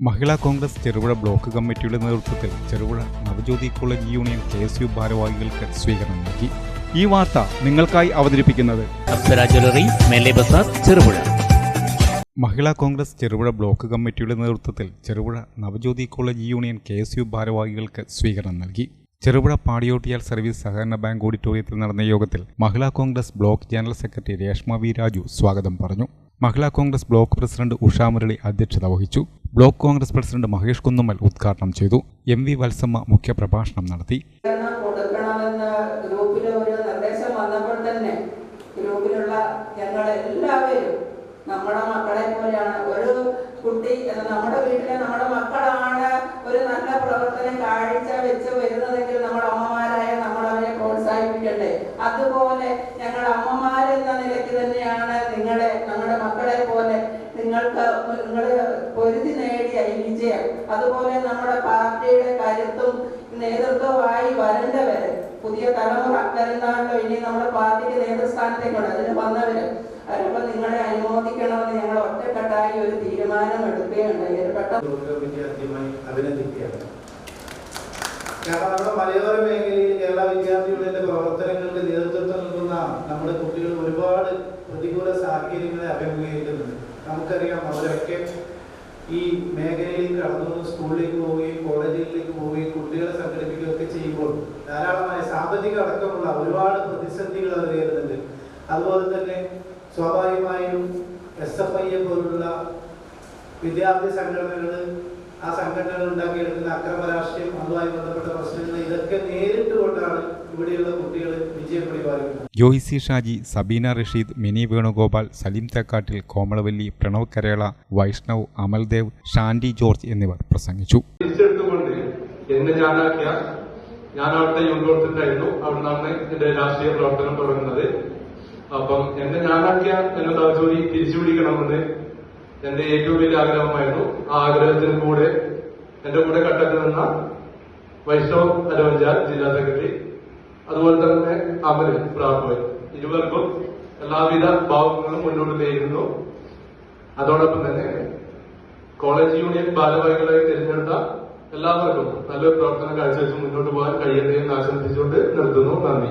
മഹിളാ Congress Cherupuzha block കമ്മിറ്റിയുടെ നേതൃത്വത്തിൽ Cherupuzha Navajyothi college union K S U ഭാരവാഹികൾക്ക് സ്വീകരണം നൽകി. ഈ വാർത്ത നിങ്ങൾക്കായി അവതരിപ്പിക്കുന്നത് ചെറുപുഴ. മഹിളാ കോൺഗ്രസ് ചെറുപുഴ ബ്ലോക്ക് കമ്മിറ്റിയുടെ നേതൃത്വത്തിൽ Cherupuzha Navajyothi college union K S U ഭാരവാഹികൾക്ക് സ്വീകരണം നൽകി. ചെറുപുഴ പാടിയോട്ടിയാൽ സർവീസ് സഹകരണ ബാങ്ക് ഓഡിറ്റോറിയത്തിൽ നടന്ന യോഗത്തിൽ Mahila Congress block general secretary Reshma V Raju സ്വാഗതം പറഞ്ഞു. Mahila Congress block president Usha Murali അധ്യക്ഷത വഹിച്ചു. Block Congress president Mahesh Kunnummal ഉദ്ഘാടനം ചെയ്തു. എം വി വത്സമ്മ മുഖ്യപ്രഭാഷണം നടത്തി. നമ്മുടെ മക്കളെ പോലെയാണ്. ഒരു കുട്ടി നമ്മുടെ വീട്ടിലെ നമ്മുടെ മക്കളാണ് ഒരു നല്ല പ്രവർത്തനം കാഴ്ച വെച്ച് വരുന്നതെങ്കിൽ നമ്മുടെ അമ്മമാരായ നമ്മൾ അവരെ പ്രോത്സാഹിപ്പിക്കണ്ടേ അതുപോലെ ഞങ്ങൾ അമ്മമാരെന്ന നിലയ്ക്ക് തന്നെയാണ് നിങ്ങളെ നമ്മുടെ മക്കളെ പോലെ നിങ്ങൾക്ക് നിങ്ങൾ പൊരുതി നേടിയ വിജയം. അതുപോലെ നമ്മുടെ പാർട്ടിയുടെ കരുത്തും നേതൃത്വമായി വരേണ്ടവര് പുതിയ തലമുറ വരുന്നാണല്ലോ ഇനി നമ്മുടെ പാർട്ടിക്ക് നേതൃസ്ഥാനത്തേക്കുണ്ട് അതിന് വന്നവര്. അവരപ്പോ നിങ്ങളെ അനുമോദിക്കണമെന്ന് ഞങ്ങൾ ഒറ്റക്കെട്ടായി ഒരു തീരുമാനം കമ്മിറ്റി ആദ്യമായി അഭിനന്ദിക്കുകയാണ്. കാരണം നമ്മുടെ മലയോര മേഖലയിൽ കേരള വിദ്യാർത്ഥികളുടെ പ്രവർത്തനങ്ങൾക്ക് നേതൃത്വം നൽകുന്ന നമ്മുടെ കുട്ടികൾ ഒരുപാട് പ്രതികൂല സാഹചര്യങ്ങളെ അഭിമുഖീകരിക്കുന്നുണ്ട് നമുക്കറിയാം അവരൊക്കെ ഈ മേഖലയിൽ കടന്നു സ്കൂളിലേക്ക് പോവുകയും കോളേജുകളിലേക്ക് പോവുകയും കുട്ടികളെ സംഘടിപ്പിക്കുകയൊക്കെ ചെയ്യുമ്പോൾ ധാരാളമായ സാമ്പത്തിക അടക്കമുള്ള ഒരുപാട് പ്രതിസന്ധികൾ അവർ നേരിടുന്നുണ്ട്. അതുപോലെ തന്നെ സ്വാഭാവികമായും എസ് എഫ് ഐ പോലുള്ള വിദ്യാർത്ഥി സംഘടനകൾ ആ സംഘടനകൾ ഉണ്ടാക്കിയെടുക്കുന്ന അക്രമ രാഷ്ട്രീയം അതുമായി ബന്ധപ്പെട്ട ഇതൊക്കെ നേരിട്ട് കൊണ്ടാണ് ഇവിടെയുള്ള കുട്ടികൾ വിജയം പരിപാലിക്കുന്നത് ജോയ്സി ഷാജി സബീന റഷീദ് മിനി വേണുഗോപാൽ സലീം തേക്കാട്ടിൽ കോമളവല്ലി പ്രണവ് കരേള വൈഷ്ണവ് അമൽദേവ് ഷാൻഡി ജോർജ് എന്നിവർ പ്രസംഗിച്ചു. തിരിച്ചെടുത്തുകൊണ്ട് എന്നെ ഞാനാക്കിയ ഞാൻ അവിടുത്തെ യൂണിവേഴ്സിറ്റിയായിരുന്നു അവിടെ നിന്നാണ് എന്റെ രാഷ്ട്രീയ പ്രവർത്തനം തുടങ്ങുന്നത്. അപ്പം എന്നെ ഞാനാക്കിയ എന്നെ നവജോലി തിരിച്ചു പിടിക്കണമെന്ന് എന്റെ ഏറ്റവും വലിയ ആഗ്രഹമായിരുന്നു. ആ ആഗ്രഹത്തിന് കൂടെ എന്റെ കൂടെ കട്ടത്തിൽ നിന്ന വൈഷ്ണവ് അരവഞ്ചാൽ ജില്ലാ സെക്രട്ടറി അതുപോലെ തന്നെ അമര് പ്രാപ്പോയി ഇരുവർക്കും എല്ലാവിധ ഭാവങ്ങളും മുന്നോട്ട് നേരിടുന്നു അതോടൊപ്പം തന്നെ കോളേജ് യൂണിയൻ ഭാരവാഹികളായി തിരഞ്ഞെടുത്ത എല്ലാവർക്കും നല്ലൊരു പ്രവർത്തനം കാഴ്ചവെച്ച് മുന്നോട്ട് പോകാൻ കഴിയട്ടെ എന്ന് ആശംസിച്ചുകൊണ്ട് നിർത്തുന്നു. നന്ദി.